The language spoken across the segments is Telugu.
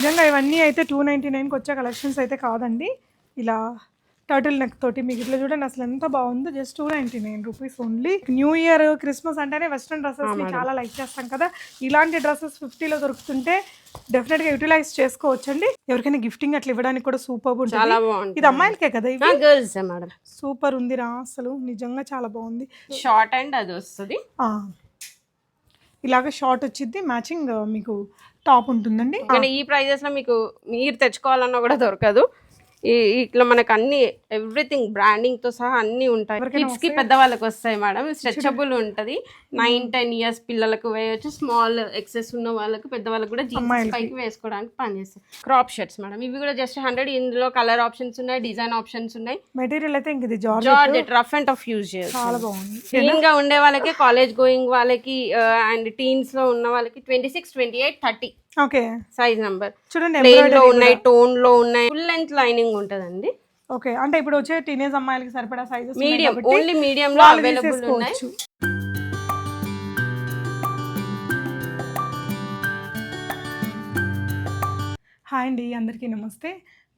నిజంగా ఇవన్నీ అయితే టూ నైంటీ నైన్కి వచ్చే కలెక్షన్స్ అయితే కాదండి. ఇలా టర్టిల్ నెక్ తోటి మీకు ఇట్లా చూడండి అసలు ఎంత బాగుందో. Just two ninety nine rupees only new year Christmas అంటేనే వెస్ట్రన్ డ్రెస్సెస్ చాలా లైక్ చేస్తాం కదా. ఇలాంటి డ్రెస్సెస్ ఫిఫ్టీలో దొరుకుతుంటే డెఫినెట్గా యూటిలైజ్ చేసుకోవచ్చండి. ఎవరికైనా గిఫ్టింగ్ అట్లా ఇవ్వడానికి కూడా సూపర్ ఉంటుంది. ఇది అమ్మాయిలకే కదా గర్ల్స్ మేడం సూపర్ ఉందిరా అసలు నిజంగా చాలా బాగుంది. షార్ట్ అండ్ అది వస్తుంది. ఇలాగ షార్ట్ వచ్చింది మ్యాచింగ్ మీకు టాప్ ఉంటుందండి. ఈ ప్రైజెస్లో మీకు మీరు తెచ్చుకోవాలన్నా కూడా దొరకదు. ఇట్లా మనకు అన్ని ఎవ్రీథింగ్ బ్రాండింగ్తో సహా అన్ని ఉంటాయి. కిడ్స్కి పెద్దవాళ్ళకి వస్తాయి మేడం. స్ట్రెచబుల్ ఉంటది. నైన్ టెన్ ఇయర్స్ పిల్లలకు వేయొచ్చు. స్మాల్ ఎక్సెస్ ఉన్న వాళ్ళకి పెద్దవాళ్ళకి కూడా జీన్స్. పైకి వేసుకోవడానికి పనిచేస్తాయి క్రాప్ షర్ట్స్ మేడం. ఇవి కూడా జస్ట్ హండ్రెడ్ ఇందులో కలర్ ఆప్షన్స్ ఉన్నాయి డిజైన్ ఆప్షన్స్ ఉన్నాయి. మెటీరియల్ అయితే ఇంక ఇది george georgette rough and tough use చేయొచ్చు చాలా బాగుంది. క్లీన్గా ఉండే వాళ్ళకి కాలేజ్ గోయింగ్ వాళ్ళకి అండ్ టీన్స్లో ఉన్న వాళ్ళకి twenty six twenty eight thirty okay. Size number. చూడండి ప్లెయిన్లో ఉన్నాయి టోన్లో ఉన్నాయి ఫుల్ లెంత్ లైనింగ్ ఉంటదండి. ఓకే. అంటే ఇప్పుడు వచ్చే టీనేజ్ అమ్మాయిలకి సరిపడా సైజెస్ మీడియం ఓన్లీ మీడియం లో అవైలబుల్ ఉన్నాయి. హాయ్ అండి అందరికీ నమస్తే.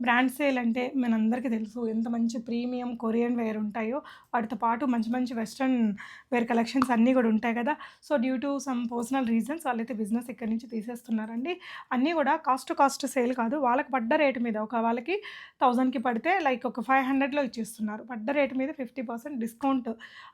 బ్రాండ్ సేల్ అంటే మనందరికీ తెలుసు ఎంత మంచి ప్రీమియం కొరియన్ వేర్ ఉంటాయో వాటితో పాటు మంచి మంచి వెస్ట్రన్ వేర్ కలెక్షన్స్ అన్నీ కూడా ఉంటాయి కదా. So due to some personal reasons వాళ్ళైతే బిజినెస్ ఇక్కడ నుంచి తీసేస్తున్నారండి. అన్నీ కూడా కాస్ట్ టు కాస్ట్ సేల్ కాదు. వాళ్ళకి పడ్డ రేటు మీద ఒక వాళ్ళకి థౌజండ్కి పడితే లైక్ ఒక ఫైవ్ హండ్రెడ్లో ఇచ్చేస్తున్నారు. పడ్డ రేటు మీద ఫిఫ్టీ పర్సెంట్ డిస్కౌంట్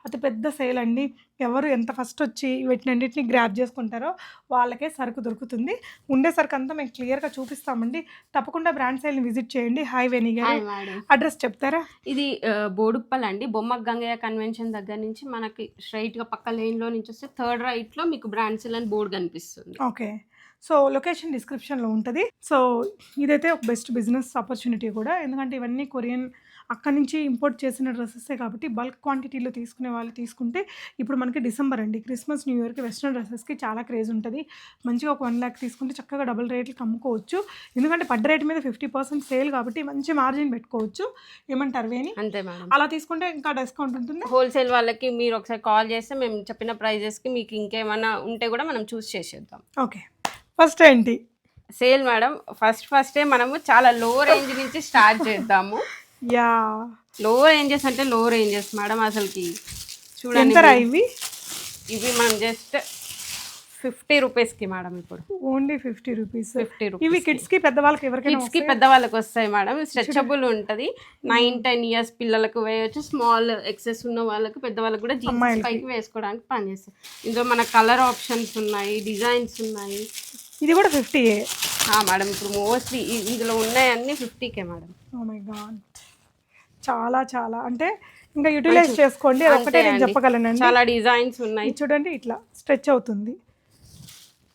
అతి పెద్ద సేల్ అండి. ఎవరు ఎంత ఫస్ట్ వచ్చి వీటినన్నింటిని గ్రాప్ చేసుకుంటారో వాళ్ళకే సరుకు దొరుకుతుంది. ఉండే సరుకు అంతా మేము క్లియర్గా చూపిస్తామండి. తప్పకుండా బ్రాండ్ సేల్ని విజిట్ చేయండి. హాయ్ గారు. మేడం అడ్రస్ చెప్తారా? ఇది బోడుప్పల్ అండి బొమ్మ గంగయ్య కన్వెన్షన్ దగ్గర నుంచి మనకి స్ట్రైట్గా పక్క లేన్లో నుంచి వస్తే థర్డ్ రైట్లో మీకు బ్రాండ్ సెల్ అని బోర్డు కనిపిస్తుంది. ఓకే. సో లొకేషన్ డిస్క్రిప్షన్లో ఉంటుంది. సో ఇదైతే ఒక బెస్ట్ బిజినెస్ ఆపర్చునిటీ కూడా. ఎందుకంటే ఇవన్నీ కొరియన్ అక్కడి నుంచి ఇంపోర్ట్ చేసిన డ్రెస్సెసే కాబట్టి బల్క్ క్వాంటిటీలో తీసుకునే వాళ్ళు తీసుకుంటే ఇప్పుడు మనకి డిసెంబర్ అండి. క్రిస్మస్ న్యూ ఇయర్కి వెస్ట్రన్ డ్రెస్సెస్కి చాలా క్రేజ్ ఉంటుంది. మంచిగా ఒక వన్ ల్యాక్ తీసుకుంటే చక్కగా డబుల్ రేట్లకి అమ్ముకోవచ్చు ఎందుకంటే పడ్డ రేట్ మీద ఫిఫ్టీ పర్సెంట్ సేల్ కాబట్టి మంచి మార్జిన్ పెట్టుకోవచ్చు. ఏమంటారు వేని అంతే మేడం. అలా తీసుకుంటే ఇంకా డిస్కౌంట్ ఉంటుంది? హోల్సేల్ వాళ్ళకి మీరు ఒకసారి కాల్ చేస్తే మేము చెప్పిన ప్రైజెస్కి మీకు ఇంకేమైనా ఉంటే కూడా మనం చూస్ చేసేద్దాం. ఓకే. ఫస్ట్ ఏంటి? సేల్ మేడం ఫస్ట్ ఫస్టే మనము చాలా లో రేంజ్ నుంచి స్టార్ట్ చేద్దాము. యా. లో రేంజెస్ అంటే లో రేంజెస్ మేడం అసలుకి చూడండి ఎంతరా. ఇవి? ఇవి మనం జస్ట్ ఫిఫ్టీ రూపీస్కి మేడం ఇప్పుడు. ఓన్లీ ఫిఫ్టీ రూపీస్ ఫిఫ్టీ ఇవి రూపీస్ కిడ్స్కి పెద్దవాళ్ళకి ఎవరికైనా కిడ్స్కి పెద్దవాళ్ళకి వస్తాయి మేడం స్ట్రెచబుల్ ఉంటది. నైన్ టెన్ ఇయర్స్ పిల్లలకు వేయొచ్చు. స్మాల్ ఎక్సెస్ ఉన్న వాళ్ళకి పెద్దవాళ్ళకి కూడా జీన్స్. పైకి వేసుకోవడానికి పనిచేస్తాయి. ఇందులో మన కలర్ ఆప్షన్స్ ఉన్నాయి డిజైన్స్ ఉన్నాయి. ఇది కూడా ఫిఫ్టీ మేడం ఇప్పుడు మోస్ట్లీ ఇందులో ఉన్నాయన్నీ ఫిఫ్టీకే మేడం ఓ మై గాడ్ చాలా చాలా. అంటే ఇంకా యూటిలైజ్ చేసుకోండి. ఒకటే నేను అండి. చెప్పగలనండి. చాలా డిజైన్స్ ఉన్నాయి. చూడండి ఇట్లా స్ట్రెచ్ అవుతుంది.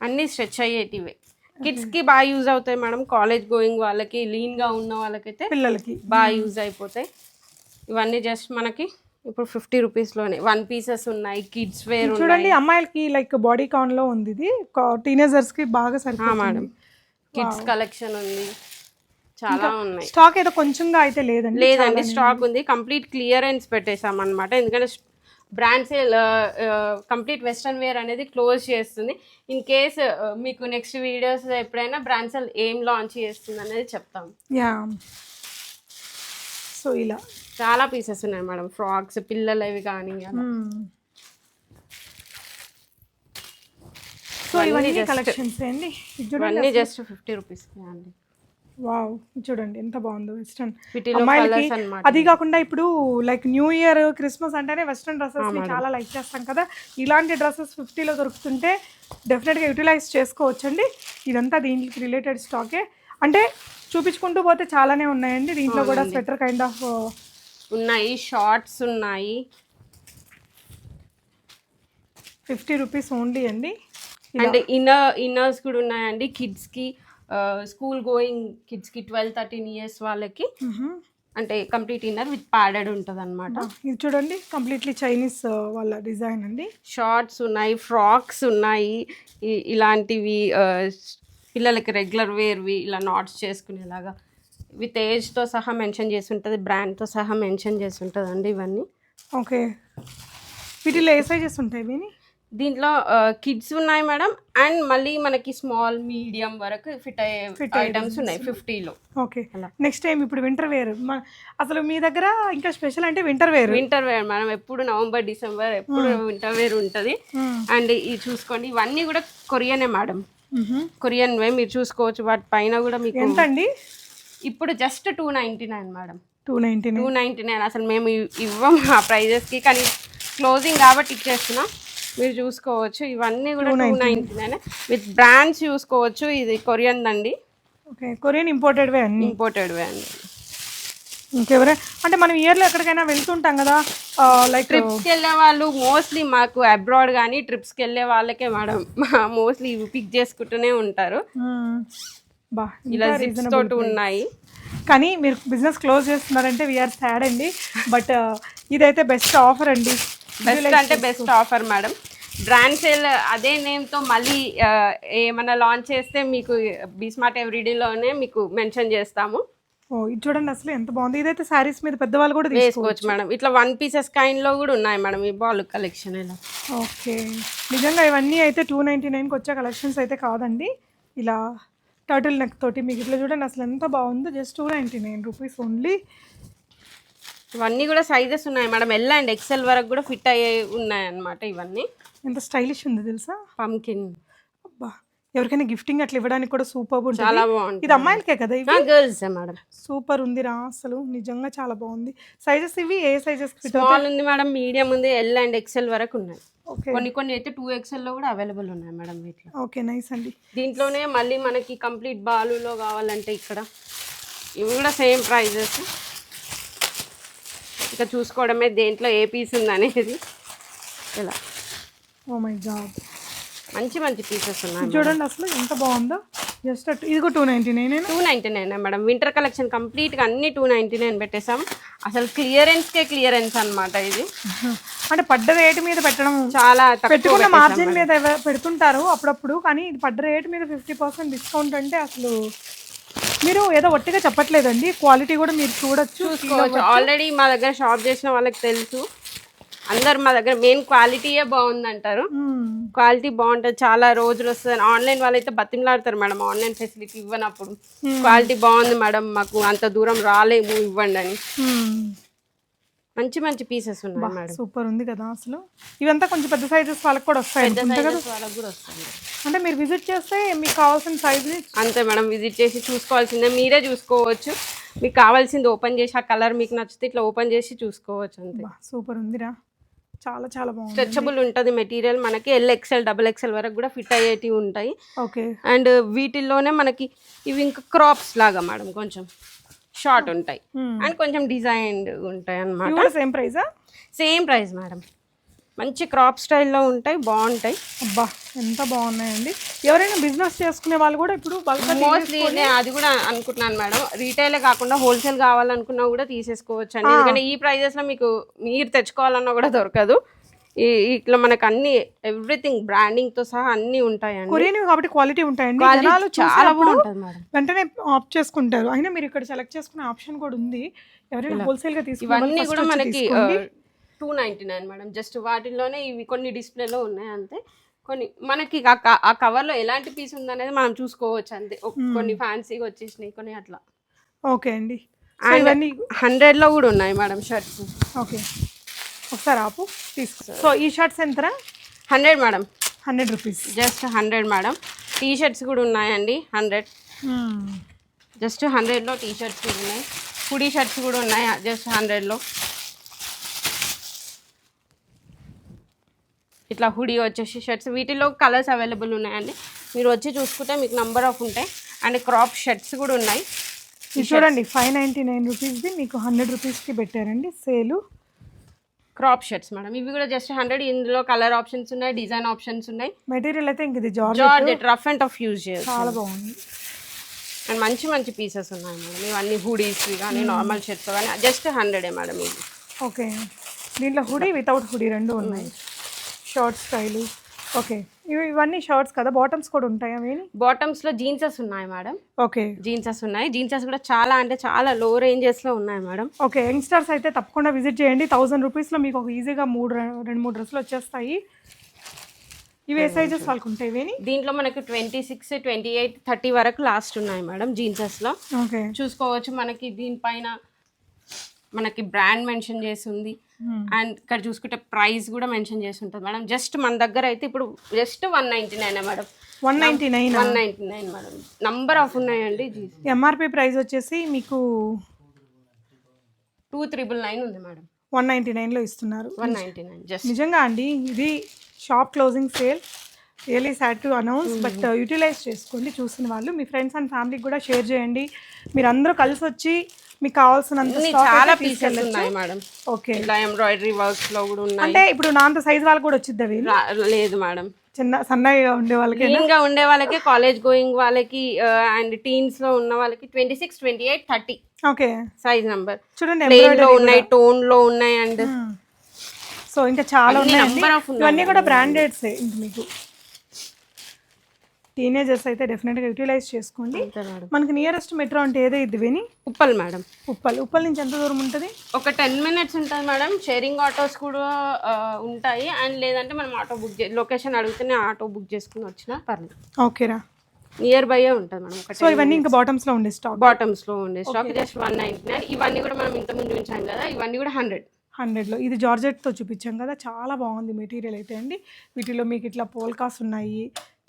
అన్ని స్ట్రెచ్ అయ్యేటివే. కిడ్స్కి బాగా యూజ్ అవుతాయి మేడం. కాలేజ్ గోయింగ్ వాళ్ళకి లీన్గా ఉన్న వాళ్ళకైతే పిల్లలకి. బాగా యూజ్ అయిపోతాయి. ఇవన్నీ జస్ట్ మనకి ఇప్పుడు ఫిఫ్టీ రూపీస్లోనే వన్ పీసెస్ ఉన్నాయి కిడ్స్ వేర్ చూడండి అమ్మాయిలకి లైక్ బాడీ కాన్లో ఉంది ఇది. టీనేజర్స్కి బాగా మేడం సరిపోతుంది. కిడ్స్ కలెక్షన్ ఉంది. చాలా ఉన్నాయి. స్టాక్ ఏదో కొంచెంగా అయితే లేదండి లేదండి స్టాక్ ఉంది. కంప్లీట్ క్లియరెన్స్ పెట్టేసాం అనమాట ఎందుకంటే brand sale complete western wear అనేది క్లోజ్ చేస్తుంది. ఇన్ కేస్ మీకు నెక్స్ట్ వీడియోస్ ఎప్పుడైనా బ్రాండ్ సేల్ ఏం లాంచ్ చేస్తుంది అనేది చెప్తాం. యా. సో ఇలా. చాలా పీసెస్ ఉన్నాయి మేడం. ఫ్రాక్స్ పిల్లలవి కానీ అలా. సో ఇవన్నీ కలెక్షన్స్ అండి? ఇవన్నీ జస్ట్ ఫిఫ్టీ రూపీస్ అండి. వావ్ చూడండి ఎంత బాగుందో వెస్ట్రన్. అమ్మాయిలకి అది కాకుండా ఇప్పుడు లైక్ న్యూ ఇయర్ క్రిస్మస్ అంటేనే వెస్ట్రన్ డ్రెస్సెస్ చాలా లైక్ చేస్తాం కదా. ఇలాంటి డ్రెస్సెస్ ఫిఫ్టీలో దొరుకుతుంటే డెఫినెట్గా యూటిలైజ్ చేసుకోవచ్చండి. ఇదంతా దీనికి రిలేటెడ్ స్టాకే అంటే చూపించుకుంటూ పోతే చాలానే ఉన్నాయండి. దీంట్లో కూడా స్వెటర్ కైండ్ ఆఫ్ ఉన్నాయి షార్ట్స్ ఉన్నాయి. ఫిఫ్టీ రూపీస్ ఓన్లీ అండి. అండ్ ఇన్నర్ ఇన్నర్స్ కూడా ఉన్నాయండి. కిడ్స్కి స్కూల్ గోయింగ్ కిడ్స్కి ట్వెల్వ్ థర్టీన్ ఇయర్స్ వాళ్ళకి అంటే కంప్లీట్ ఇన్నర్ విత్ ప్యాడెడ్ ఉంటుంది అనమాట ఇది చూడండి కంప్లీట్లీ చైనీస్ వాళ్ళ డిజైన్ అండి. షార్ట్స్ ఉన్నాయి ఫ్రాక్స్ ఉన్నాయి ఇలాంటివి పిల్లలకి రెగ్యులర్ వేర్వి ఇలా నాట్స్ చేసుకునేలాగా విత్ ఏజ్తో సహా మెన్షన్ చేసి ఉంటుంది బ్రాండ్తో సహా మెన్షన్ చేసి ఉంటుంది అండి ఇవన్నీ. ఓకే వీటిలో ఏ సైజెస్ ఉంటాయి విని? దీంట్లో కిడ్స్ ఉన్నాయి మేడం. అండ్ మళ్ళీ మనకి స్మాల్ మీడియం వరకు ఫిట్ అయ్యే అయ్యే ఐటమ్స్ ఉన్నాయి. ఫిఫ్టీలో ఓకే. నెక్స్ట్ టైం ఇప్పుడు వింటర్ వేర్ అసలు మీ దగ్గర ఇంకా స్పెషల్ అంటే winter wear winter wear madam. ఎప్పుడు నవంబర్ డిసెంబర్ ఎప్పుడు వింటర్ వేర్ ఉంటుంది. అండ్ ఇది చూసుకోండి ఇవన్నీ కూడా కొరియనే మేడం. కొరియన్ వే మీరు చూసుకోవచ్చు. వాటి పైన కూడా మీకు ఎంత అండి ఇప్పుడు just two ninety nine madam. Two ninety two ninety nine అసలు మేము ఇవ్- ఇవ్వం ఆ ప్రైజెస్కి కానీ క్లోజింగ్ కాబట్టి ఇచ్చేస్తున్నాం. మీరు చూసుకోవచ్చు. ఇవన్నీ కూడా two ninety nine? With brands చూసుకోవచ్చు. ఇది కొరియన్ అండి. ఓకే కొరియన్ ఇంపోర్టెడ్ వే అన్ని? ఇంపోర్టెడ్ వే అండి. ఇంకెవరే? అంటే మనం ఇయర్లో ఎక్కడికైనా వెళ్తుంటాం కదా లైక్ ట్రిప్స్కి వెళ్ళే వాళ్ళు మోస్ట్లీ మాకు అబ్రాడ్ కానీ ట్రిప్స్కి వెళ్ళే వాళ్ళకే మేడం. మోస్ట్లీ ఇవి పిక్ చేసుకుంటూనే ఉంటారు. బా ఇలా జిప్స్ reasonable తోటి ఉన్నాయి. కానీ మీరు బిజినెస్ క్లోజ్ చేస్తున్నారంటే వీఆర్ సాడ్ అండి. బట్ ఇదైతే బెస్ట్ ఆఫర్ అండి. బెస్ట్ అంటే best offer madam brand sale అదే నేమ్తో మళ్ళీ ఏమైనా లాంచ్ చేస్తే మీకు బీస్మార్ట్ ఎవ్రీడేలోనే మీకు మెన్షన్ చేస్తాము. ఓ ఇది చూడండి అసలు ఎంత బాగుంది. ఇదైతే శారీస్ మీద పెద్దవాళ్ళు కూడా తీసుకోవచ్చు. వేసుకోవచ్చు మేడం ఇట్లా వన్ పీసెస్ కైండ్లో కూడా ఉన్నాయి మేడం ఈ బాల్ కలెక్షన్ ఇలా. ఓకే. నిజంగా ఇవన్నీ అయితే టూ నైంటీ నైన్కి వచ్చే కలెక్షన్స్ అయితే కాదండి. ఇలా టర్టిల్ నెక్ తోటి మీకు ఇట్లా చూడండి అసలు ఎంత బాగుందో. Just two ninety nine rupees only ఇవన్నీ కూడా సైజెస్ ఉన్నాయి. మేడం ఎల్ అండ్ ఎక్సెల్ వరకు కూడా ఫిట్ అయ్యే ఉన్నాయి అన్నమాట ఇవన్నీ. ఎంత స్టైలిష్ ఉంది తెలుసా? పంకిన్ అబ్బా ఎవరికైనా గిఫ్టింగ్ అట్లా ఇవ్వడానికి కూడా సూపర్ ఉంటుంది. చాలా బాగుంటుంది. ఇది అమ్మాయిలకే కదా ఇవి? గర్ల్స్ మేడం సూపర్ ఉందిరా అసలు. నిజంగా చాలా బాగుంది. సైజెస్ ఇవి? ఏ సైజెస్ స్మాల్ ఉంది మేడం మీడియం ఉంది ఎల్ అండ్ ఎక్సెల్ వరకు ఉన్నాయి. ఓకే కొన్ని కొన్ని అయితే టూ ఎక్సెల్లో కూడా అవైలబుల్ ఉన్నాయి మేడం వీటిలో. ఓకే నైస్ అండి. దీంట్లోనే మళ్ళీ మనకి కంప్లీట్ బాలులో కావాలంటే ఇక్కడ. ఇవి కూడా సేమ్ ప్రైజెస్ ఇంకా చూసుకోవడమే దేంట్లో ఏ పీస్ ఉంది అనేది ఇలా ఓ మై గాడ్ మంచి మంచి పీసెస్ ఉన్నాయి చూడండి అసలు ఎంత బాగుందో. జస్ట్ ఇది కూడా two ninety nine two ninety nine madam. Winter collection కంప్లీట్గా అన్ని టూ నైంటీ నైన్ పెట్టేసాం అసలు క్లియరెన్స్కే క్లియరెన్స్ అన్నమాట ఇది. అంటే పడ్డ రేటు మీద పెట్టడం చాలా పెట్టుకున్న మార్జిన్ మీద పెడుతుంటారు అప్పుడప్పుడు కానీ ఇది పడ్డ రేటు మీద ఫిఫ్టీ పర్సెంట్ డిస్కౌంట్ అంటే అసలు మీరు ఏదో ఒట్టిగా చెప్పట్లేదండి. క్వాలిటీ కూడా మీరు చూడొచ్చు చూసుకోవచ్చు. ఆల్రెడీ మా దగ్గర షాప్ చేసిన వాళ్ళకి తెలుసు. అందరు మా దగ్గర మెయిన్ క్వాలిటీయే బాగుంది అంటారు. క్వాలిటీ బాగుంటుంది. చాలా రోజులు వస్తుంది. ఆన్లైన్ వాళ్ళైతే బతిమలాడతారు మేడం. ఆన్లైన్ ఫెసిలిటీ ఇవ్వనప్పుడు. క్వాలిటీ బాగుంది మేడం. మాకు అంత దూరం రాలేము ఇవ్వండి అని. మంచి మంచి పీసెస్ ఉన్నాయి మేడం సూపర్ ఉంది కదా అసలు. ఇవంతా కొంచెం పెద్ద సైజెస్ వాళ్ళకి కూడా వస్తాయి పెద్ద సైజెస్ వాళ్ళకి కూడా అంటే మీరు విజిట్ చేస్తే మీకు కావాల్సిన సైజుని అంతే మేడం విజిట్ చేసి చూసుకోవాల్సిందే. మీరే చూసుకోవచ్చు. మీకు కావాల్సింది ఓపెన్ చేసి ఆ కలర్ మీకు నచ్చితే ఇట్లా ఓపెన్ చేసి చూసుకోవచ్చు అంతే. సూపర్ ఉందిరా. చాలా చాలా బాగుంది. స్ట్రెచబుల్ ఉంటుంది మెటీరియల్ మనకి. ఎల్ ఎక్సెల్ డబుల్ ఎక్సెల్ వరకు కూడా ఫిట్ అయ్యేటివి ఉంటాయి. ఓకే అండ్ వీటిల్లోనే మనకి ఇవి ఇంకా క్రాప్స్ లాగా మేడం కొంచెం. షార్ట్ ఉంటాయి. Hmm. అండ్ కొంచెం డిజైన్డ్ ఉంటాయి కూడా సేమ్ ప్రైజా సేమ్ ప్రైస్ మేడం మంచి క్రాప్ స్టైల్లో ఉంటాయి బాగుంటాయి. అబ్బా ఎంత బాగున్నాయండి. ఎవరైనా బిజినెస్ చేసుకునే వాళ్ళు కూడా ఇప్పుడు మోస్ట్లీ అది కూడా అనుకుంటున్నాను మేడం రీటైలే కాకుండా హోల్సేల్ కావాలనుకున్నా కూడా తీసేసుకోవచ్చు అండి. ఎందుకంటే ఈ ప్రైజెస్లో మీకు మీరు తెచ్చుకోవాలన్నా కూడా దొరకదు. ఇట్లా మనకు అన్ని ఎవ్రీథింగ్ బ్రాండింగ్తో సహా అన్నీ ఉంటాయండి. కొరియన్ కాబట్టి క్వాలిటీ ఉంటాయండి. జనాలు చాలా బాగుంటుంది మేడం. వెంటనే ఆప్ట్ చేసుకుంటారు. అయినా మీరు ఇక్కడ సెలెక్ట్ చేసుకునే ఆప్షన్ కూడా ఉంది. ఎవరైనా హోల్సేల్గా తీసుకునే వాళ్ళు ఇవన్నీ కూడా మనకి. Two ninety nine madam. Just వాటిల్లోనే ఇవి కొన్ని డిస్ప్లేలో ఉన్నాయి అంతే కొన్ని మనకి ఆ కవర్లో ఎలాంటి పీస్ ఉందనేది మనం చూసుకోవచ్చు అంతే. కొన్ని ఫ్యాన్సీగా వచ్చేసినాయి కొన్ని అట్లా. ఓకే అండి ఇవన్నీ హండ్రెడ్లో కూడా ఉన్నాయి మేడం షర్ట్స్. ఓకే. ఒకసారి ఆపు తీసుకో. సో ఈ షర్ట్స్ ఎంతరా? Hundred madam. Hundred rupees. Just hundred madam. T shirts కూడా ఉన్నాయండి హండ్రెడ్. జస్ట్ హండ్రెడ్లో టీ షర్ట్స్ కూడా ఉన్నాయి. హుడీ షర్ట్స్ కూడా ఉన్నాయి జస్ట్ హండ్రెడ్లో. ఇట్లా హుడీ వచ్చేసి షర్ట్స్. వీటిలో కలర్స్ అవైలబుల్ ఉన్నాయండి. మీరు వచ్చి చూసుకుంటే మీకు నంబర్ ఆఫ్ ఉంటాయి. అండ్ క్రాప్ షర్ట్స్ కూడా ఉన్నాయి. చూడండి ఫైవ్ నైంటీ నైన్ రూపీస్ది మీకు హండ్రెడ్ రూపీస్కి పెట్టారండి. సేలు క్రాప్ షర్ట్స్ మేడం. ఇవి కూడా జస్ట్ హండ్రెడ్ ఇందులో కలర్ ఆప్షన్స్ ఉన్నాయి డిజైన్ ఆప్షన్స్ ఉన్నాయి. మెటీరియల్ అయితే ఇంక ఇది george georgette rough and tough use చేయొచ్చు చాలా బాగుంది. అండ్ మంచి మంచి పీసెస్ ఉన్నాయి మేడం. ఇవన్నీ హుడీస్ కానీ నార్మల్ షర్ట్స్ కానీ జస్ట్ హండ్రెడే మేడం ఇది ఓకే. దీంట్లో హుడీ వితౌట్ హుడీ రెండు ఉన్నాయి. Short style okay. ఇవి ఇవన్నీ షార్ట్స్ కదా? బాటమ్స్ కూడా ఉంటాయి అవి బాటమ్స్లో జీన్సెస్ ఉన్నాయి మేడం. ఓకే. జీన్సెస్ ఉన్నాయి. జీన్సెస్ కూడా చాలా అంటే చాలా లో రేంజెస్లో ఉన్నాయి మేడం. ఓకే యంగ్స్టర్స్ అయితే తప్పకుండా విజిట్ చేయండి. థౌజండ్ రూపీస్లో మీకు ఒక ఈజీగా మూడు రెండు మూడు డ్రెస్సులు వచ్చేస్తాయి. ఇవి ఏ సైజెస్ వాళ్ళకు ఉంటాయి దీంట్లో మనకు twenty six twenty eight thirty వరకు లాస్ట్ ఉన్నాయి మేడం జీన్సెస్లో. ఓకే. చూసుకోవచ్చు మనకి దీనిపైన మనకి బ్రాండ్ మెన్షన్ చేసి ఉంది అండ్ ఇక్కడ చూసుకుంటే ప్రైస్ కూడా మెన్షన్ చేసి ఉంటుంది మేడం. జస్ట్ మన దగ్గర అయితే ఇప్పుడు just one ninety nine madam. One ninety nine one ninety nine madam. Number of ఉన్నాయండి ఎంఆర్పి ప్రైస్ వచ్చేసి మీకు టూ త్రిబుల్ నైన్ ఉంది మేడం. వన్ నైంటీ నైన్లో ఇస్తున్నారు. వన్ నైంటీ నైన్ జస్ట్ నిజంగా అండి ఇది shop closing sale really sad to announce but utilize చేసుకోండి చూసిన వాళ్ళు. మీ ఫ్రెండ్స్ అండ్ ఫ్యామిలీకి కూడా షేర్ చేయండి. మీరు అందరూ కలిసి వచ్చి మీకు కావాల్సినంత చాలా పీసెస్. ఉన్నాయి మేడం. ఓకే ఇట్లా ఎంబ్రాయిడరీ వర్క్స్లో కూడా ఉన్నాయి. అంటే ఇప్పుడు నా అంత సైజ్ వాళ్ళకి కూడా వచ్చిద్ది అవి లేదు మేడం. చిన్న సన్నగా ఉండే వాళ్ళకి ఉండే వాళ్ళకి కాలేజ్ గోయింగ్ వాళ్ళకి అండ్ టీన్స్లో ఉన్న వాళ్ళకి twenty six twenty eight thirty okay size number చూడండి ప్లెయిన్లో ఉన్నాయి టోన్లో ఉన్నాయి అండ్ సో ఇంకా చాలా ఉన్నాయి ఇవన్నీ కూడా బ్రాండెడ్స్ ఇంక మీకు. టీనేజర్స్ అయితే డెఫినెట్గా యూటిలైజ్ చేసుకోండి. మనకి నియరెస్ట్ మెట్రో అంటే ఏదో? ఇది విని? ఉప్పల్ మేడం. ఉప్పల్. ఉప్పల్ నుంచి ఎంత దూరం ఉంటుంది? ఒక టెన్ మినిట్స్ ఉంటుంది మేడం. షేరింగ్ ఆటోస్ కూడా ఉంటాయి. అండ్ లేదంటే మనం ఆటో బుక్ లొకేషన్ అడిగితేనే ఆటో బుక్ చేసుకుని వచ్చినా పర్లేదు. ఓకేరా నియర్ బై ఉంటుంది మేడం. ఒక సో ఇవన్నీ ఇంకా బాటమ్స్లో ఉండే స్టాక్ బాటమ్స్లో ఉండే stock just one ninety nine ఇవన్నీ కూడా మనం ఇంత ముందు ఉంచాం కదా. ఇవన్నీ కూడా హండ్రెడ్ హండ్రెడ్లో ఇది జార్జెట్తో చూపించాం కదా. చాలా బాగుంది మెటీరియల్ అయితే అండి. వీటిలో మీకు ఇట్లా పోల్కాస్ ఉన్నాయి.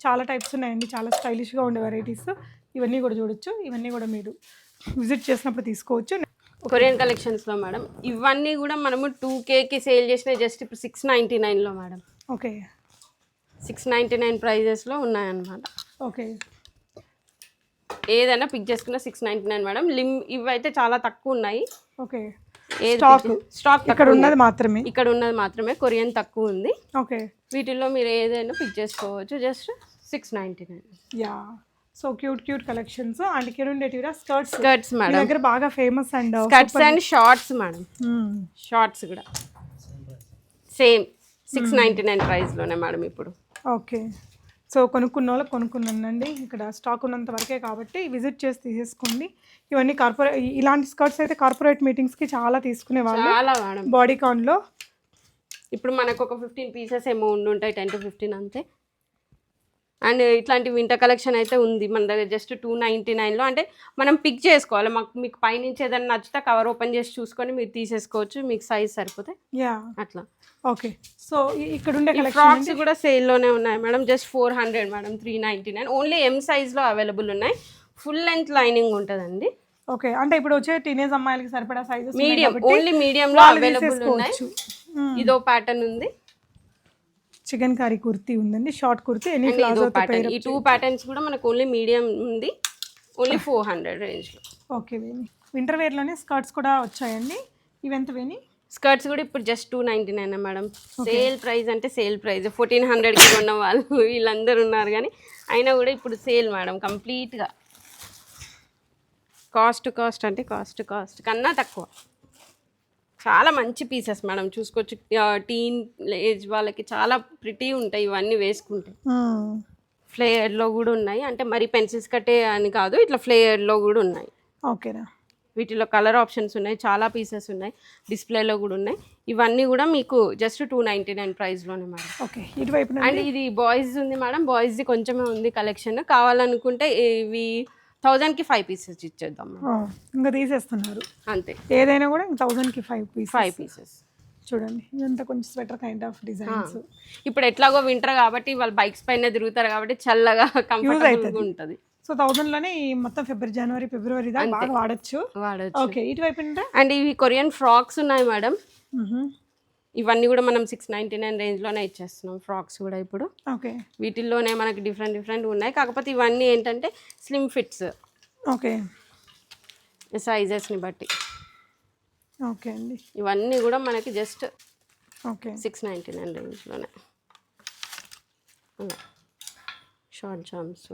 చాలా టైప్స్ ఉన్నాయండి. చాలా స్టైలిష్గా ఉండే వెరైటీస్ ఇవన్నీ కూడా చూడొచ్చు. ఇవన్నీ కూడా మీరు విజిట్ చేసినప్పుడు తీసుకోవచ్చు. కొరియన్ కలెక్షన్స్లో మేడం ఇవన్నీ కూడా మనము టూ కి సేల్ చేసిన జస్ట్ ఇప్పుడు సిక్స్ నైన్టీ నైన్లో madam okay six ninety nine ప్రైజెస్లో ఉన్నాయన్నమాట. ఓకే ఏదైనా పిక్ చేసుకున్న సిక్స్ నైన్టీ నైన్ మేడం లిమ్ ఇవైతే చాలా తక్కువ ఉన్నాయి. ఓకే ఏది Stock. స్టాక్ ఇక్కడ ఉన్నది మాత్రమే. ఇక్కడ ఉన్నది మాత్రమే. కొరియన్ తక్కువ ఉంది. ఓకే వీటిల్లో మీరు ఏదైనా పిక్ చేసుకోవచ్చు. Just six ninety nine yeah so cute cute collections and ఇక్కడ ఉండేటివిరా స్కర్ట్స్ స్కర్ట్స్ మేడం దగ్గర బాగా famous and skirts and shorts madam shorts కూడా. సేమ్ సిక్స్ నైంటీ నైన్ ప్రైస్లోనే మేడం ఇప్పుడు. ఓకే సో కొనుక్కున్న వాళ్ళకి కొనుక్కున్నానండి. ఇక్కడ స్టాక్ ఉన్నంత వరకే కాబట్టి విజిట్ చేసి తీసేసుకోండి. ఇవన్నీ కార్పొరేట్ ఇలాంటి స్కర్ట్స్ అయితే కార్పొరేట్ మీటింగ్స్కి చాలా తీసుకునే వాళ్ళు. చాలా మేడం బాడీ కాన్లో ఇప్పుడు మనకు ఒక ఫిఫ్టీన్ పీసెస్ ఏమో ఉండి ఉంటాయి టెన్ టు ఫిఫ్టీన్ అంతే. అండ్ ఇట్లాంటి వింటర్ కలెక్షన్ అయితే ఉంది. మన దగ్గర జస్ట్ టూ నైంటీ నైన్లో అంటే మనం పిక్ చేసుకోవాలి. మాకు మీకు పైనుంచి ఏదైనా నచ్చితే కవర్ ఓపెన్ చేసి చూసుకొని మీరు తీసేసుకోవచ్చు. మీకు సైజ్ సరిపోతే. యా. అట్లా. ఓకే. సో ఇక్కడ ఉండే ఫ్రాక్స్ కూడా సేల్లోనే ఉన్నాయి madam. Just four hundred madam. Three ninety nine only M సైజ్లో అవైలబుల్ ఉన్నాయి. ఫుల్ లెంత్ లైనింగ్ ఉంటుందండి. ఓకే. అంటే ఇప్పుడు వచ్చే టీనేజ్ అమ్మాయిలకి సరిపడా సైజెస్ మీడియం ఓన్లీ మీడియంలో అవైలబుల్ ఉన్నాయి. ఇదో ప్యాటర్న్ ఉంది. చికెన్ కర్రీ కుర్తీ ఉందండి short kurti any palazzo pattern ఈ టూ ప్యాటర్న్స్ కూడా మనకు ఓన్లీ మీడియం ఉంది ఓన్లీ ఫోర్ హండ్రెడ్ రేంజ్లో ఓకే వేణి. వింటర్ వేర్లోనే స్కర్ట్స్ కూడా వచ్చాయండి. ఇవి ఎంత వేణి? స్కర్ట్స్ కూడా ఇప్పుడు just two ninety nine madam. Sale price అంటే సేల్ ప్రైస్ ఫోర్టీన్ హండ్రెడ్కి కొన్న వాళ్ళు వీళ్ళందరూ ఉన్నారు కానీ అయినా కూడా ఇప్పుడు సేల్ మేడం కంప్లీట్గా కాస్ట్ కాస్ట్ అంటే కాస్ట్ కాస్ట్ కన్నా తక్కువ. చాలా మంచి పీసెస్ మేడం. చూసుకోవచ్చు. టీన్ ఏజ్ వాళ్ళకి చాలా ప్రిటీ ఉంటాయి ఇవన్నీ వేసుకుంటే. ఫ్లేయర్లో కూడా ఉన్నాయి. అంటే మరి పెన్సిల్స్ కట్టే అని కాదు ఇట్లా ఫ్లేయర్లో కూడా ఉన్నాయి. ఓకేనా? వీటిలో కలర్ ఆప్షన్స్ ఉన్నాయి. చాలా పీసెస్ ఉన్నాయి. డిస్ప్లేలో కూడా ఉన్నాయి. ఇవన్నీ కూడా మీకు జస్ట్ టూ నైంటీ నైన్ ప్రైస్లోనే మేడం. ఓకే. ఇటువైపున అండ్ ఇది బాయ్స్ ఉంది మేడం. బాయ్స్ది కొంచెమే ఉంది కలెక్షన్ కావాలనుకుంటే ఇవి థౌజండ్కి ఫైవ్ పీసెస్ ఇచ్చేద్దాం ఇంకా తీసేస్తున్నారు. అంతే. ఏదైనా కూడా థౌజండ్కి ఫైవ్ పీస్ ఫైవ్ పీసెస్. చూడండి ఇదంతా కొంచెం స్వెటర్ కైండ్ ఆఫ్ డిజైన్స్ ఇప్పుడు ఎట్లాగో వింటర్ కాబట్టి వాళ్ళు బైక్స్ పైన తిరుగుతారు కాబట్టి చల్లగా కంఫర్టబుల్గా ఉంటుంది. సో థౌజండ్లోనే ఈ మొత్తం ఫిబ్రవరి జనవరి ఫిబ్రవరి దాకా బాగా వాడచ్చు. వాడచ్చు. ఓకే ఇటువైపు అండ్ ఇవి కొరియన్ ఫ్రాక్స్ ఉన్నాయి మేడం ఇవన్నీ కూడా మనం సిక్స్ నైంటీ నైన్ రేంజ్లోనే ఇచ్చేస్తున్నాం ఫ్రాక్స్ కూడా ఇప్పుడు. ఓకే. వీటిల్లోనే మనకి డిఫరెంట్ డిఫరెంట్ ఉన్నాయి. కాకపోతే ఇవన్నీ ఏంటంటే స్లిమ్ ఫిట్స్ ఓకే. సైజెస్ని బట్టి. ఓకే అండి. ఇవన్నీ కూడా మనకి just okay. Six ninety nine రేంజ్లోనే short jams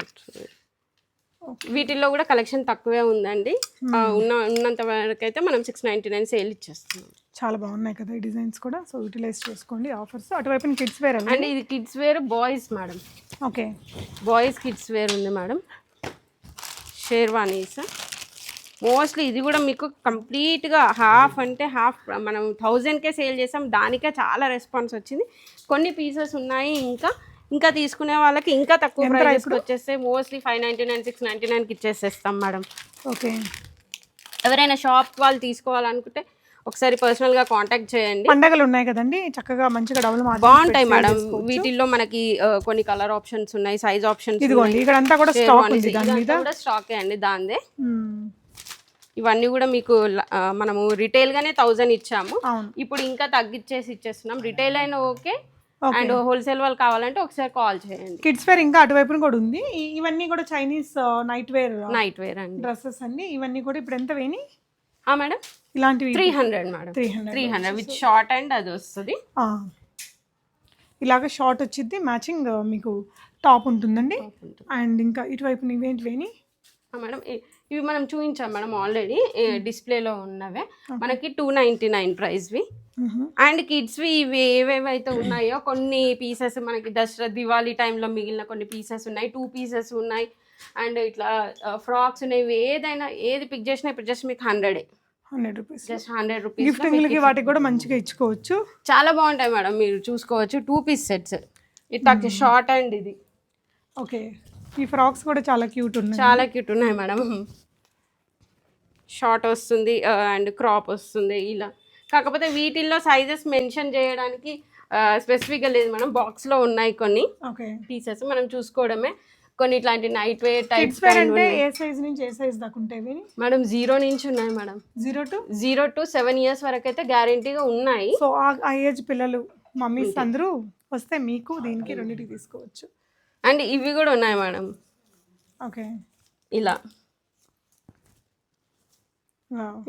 వీటిల్లో కూడా కలెక్షన్ తక్కువే ఉందండి. ఆ, ఉన్న ఉన్నంత వరకు అయితే మనం సిక్స్ నైంటీ నైన్ సేల్ ఇచ్చేస్తున్నాం. చాలా బాగున్నాయి కదా ఈ డిజైన్స్ కూడా. సో యూటిలైజ్ చేసుకోండి ఆఫర్స్. అటువైపు కిడ్స్ వేర్ అండి ఇది kids wear boys madam okay. Boys kids wear ఉంది మేడం షేర్వానీస్ మోస్ట్లీ ఇది కూడా మీకు కంప్లీట్గా హాఫ్ అంటే హాఫ్ మనం థౌజండ్కే సేల్ చేసాం. దానికే చాలా రెస్పాన్స్ వచ్చింది. కొన్ని పీసెస్ ఉన్నాయి ఇంకా. ఇంకా తీసుకునే వాళ్ళకి ఇంకా తక్కువ ప్రైస్? వచ్చేస్తే mostly five ninety nine six ninety నైన్కి ఇచ్చేసేస్తాం మేడం ఓకే. ఎవరైనా షాప్ వాళ్ళు తీసుకోవాలనుకుంటే ఒకసారి personal గా కాంటాక్ట్ చేయండి. పండగలు ఉన్నాయి కదండి. చక్కగా మంచిగా డబుల్ బాగుంటాయి మేడం వీటిల్లో మనకి కొన్ని కలర్ ఆప్షన్స్ ఉన్నాయి సైజ్ ఆప్షన్స్ ఇదిగోండి ఇక్కడ అంతా కూడా స్టాక్ ఉంది దాని మీద. కూడా స్టాకే అండి దాందే. ఇవన్నీ కూడా మీకు మనము రిటైల్ గానే థౌజండ్ ఇచ్చాము. ఇప్పుడు ఇంకా తగ్గించేసి ఇచ్చేస్తున్నాం. రిటైల్ అయినా ఓకే. అండ్ హోల్సేల్ వాళ్ళు కావాలంటే ఒకసారి కాల్ చేయండి. కిడ్స్ వేర్ ఇంకా అటువైపున కూడా ఉంది. ఇవన్నీ కూడా Chinese night wear night wear అండి. డ్రెస్సెస్ అండి. ఇవన్నీ కూడా ఇప్పుడు ఎంత వేని మేడం ఇలాంటివి three hundred madam. Three hundred three hundred with short and అది వస్తుంది. ఇలాగ షార్ట్ వచ్చింది మ్యాచింగ్ మీకు టాప్ ఉంటుందండి. అండ్ ఇంకా ఇటువైపు ఇవేంటి వేని ఆ మేడం ఇవి మనం చూపించాం మేడం ఆల్రెడీ డిస్ప్లేలో ఉన్నవే. మనకి టూ నైంటీ నైన్ ప్రైస్వి. అండ్ కిడ్స్వి ఇవి ఏవేవైతే ఉన్నాయో కొన్ని పీసెస్ మనకి దసరా దివాళీ టైంలో మిగిలిన కొన్ని పీసెస్ ఉన్నాయి. టూ పీసెస్ ఉన్నాయి. అండ్ ఇట్లా ఫ్రాక్స్ ఉన్నాయి ఏదైనా ఏది పిక్ చేసినా ఇప్పుడు జస్ట్ మీకు హండ్రెడే. Hundred rupees just hundred rupees గిఫ్టింగ్లకి వాటికి కూడా మంచిగా ఇచ్చుకోవచ్చు. చాలా బాగుంటాయి మేడం మీరు చూసుకోవచ్చు. టూ పీస్ సెట్స్ ఇట్లా షార్ట్ అండ్ ఇది. ఓకే. ఈ ఫ్రాక్స్ కూడా చాలా క్యూట్ ఉన్నాయి. చాలా క్యూట్ ఉన్నాయి మేడం. షార్ట్ వస్తుంది అండ్ క్రాప్ వస్తుంది ఇలా. కాకపోతే వీటిల్లో సైజెస్ మెన్షన్ చేయడానికి స్పెసిఫిక్గా లేదు మేడం. బాక్స్లో ఉన్నాయి కొన్ని ఓకే. పీసెస్ మనం చూసుకోవడమే. కొన్ని ఇట్లాంటి నైట్ వేర్ టైప్స్ అంటే ఏ సైజ్ నుంచి ఏ సైజ్ దాకా ఉంటాయి మేడం జీరో నుంచి ఉన్నాయి madam zero to zero to seven years వరకు అయితే గ్యారంటీగా ఉన్నాయి. సో ఆ ఏజ్ పిల్లలు మమ్మీస్ అందరూ వస్తే మీకు దీనికి రెండింటికి తీసుకోవచ్చు. అండ్ ఇవి కూడా ఉన్నాయి మేడం ఓకే ఇలా.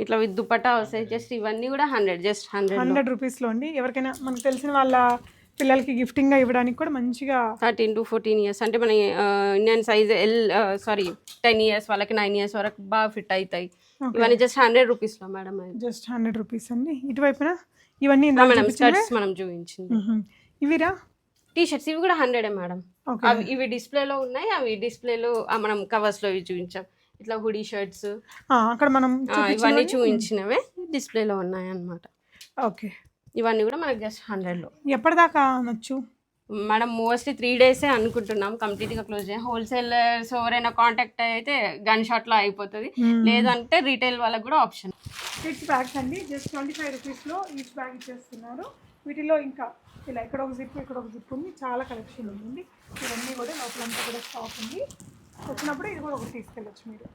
ఇట్లా విత్ దుపట్టా వస్తాయి. జస్ట్ ఇవన్నీ కూడా హండ్రెడ్ జస్ట్ హండ్రెడ్ హండ్రెడ్ రూపీస్లో అండి. ఎవరికైనా మనకు తెలిసిన వాళ్ళ పిల్లలకి గిఫ్టింగ్గా ఇవ్వడానికి కూడా మంచిగా థర్టీన్ టు ఫోర్టీన్ ఇయర్స్ అంటే మన Indian size L sorry ten years వాళ్ళకి నైన్ ఇయర్స్ వరకు బాగా ఫిట్ అవుతాయి ఇవన్నీ జస్ట్ హండ్రెడ్ రూపీస్లో మేడం జస్ట్ హండ్రెడ్ రూపీస్ అండి. ఇటువైపున ఇవన్నీ మేడం? స్కర్ట్స్ మనం చూపించింది. ఇవిరా? టీ షర్ట్స్ ఇవి కూడా హండ్రెడే మేడం. అవి ఇవి డిస్ప్లేలో ఉన్నాయి అవి డిస్ప్లేలో మనం కవర్స్లో ఇవి చూపించాం. ఇట్లా హుడీ షర్ట్స్ అక్కడ మనం ఇవన్నీ చూపించినవే. డిస్ప్లేలో ఉన్నాయి అన్నమాట ఓకే ఇవన్నీ కూడా మనకి జస్ట్ హండ్రెడ్లో. ఎప్పటిదాకా అనొచ్చు? మేడం మోస్ట్లీ త్రీ డేసే అనుకుంటున్నాం. కంప్లీట్గా క్లోజ్ చేయాలి హోల్సేలర్స్ ఎవరైనా కాంటాక్ట్ అయితే గన్ షాట్లో అయిపోతుంది. లేదంటే రీటైల్ వాళ్ళకి కూడా ఆప్షన్. కిడ్స్ బ్యాగ్స్ అండి. జస్ట్ ట్వంటీ ఫైవ్ రూపీస్లో ఈచ్ బ్యాగ్ ఇచ్చేస్తున్నారు. వీటిలో ఇంకా ఇలా ఇక్కడ ఒక జిప్ ఇక్కడ ఒక జిప్ ఉంది. చాలా కలెక్షన్ ఉంది. ఇవన్నీ కూడా లోపలంతా కూడా స్టాక్ ఉంది. వచ్చినప్పుడు ఇది కూడా ఒకటి తీసుకెళ్ళచ్చు మీరు.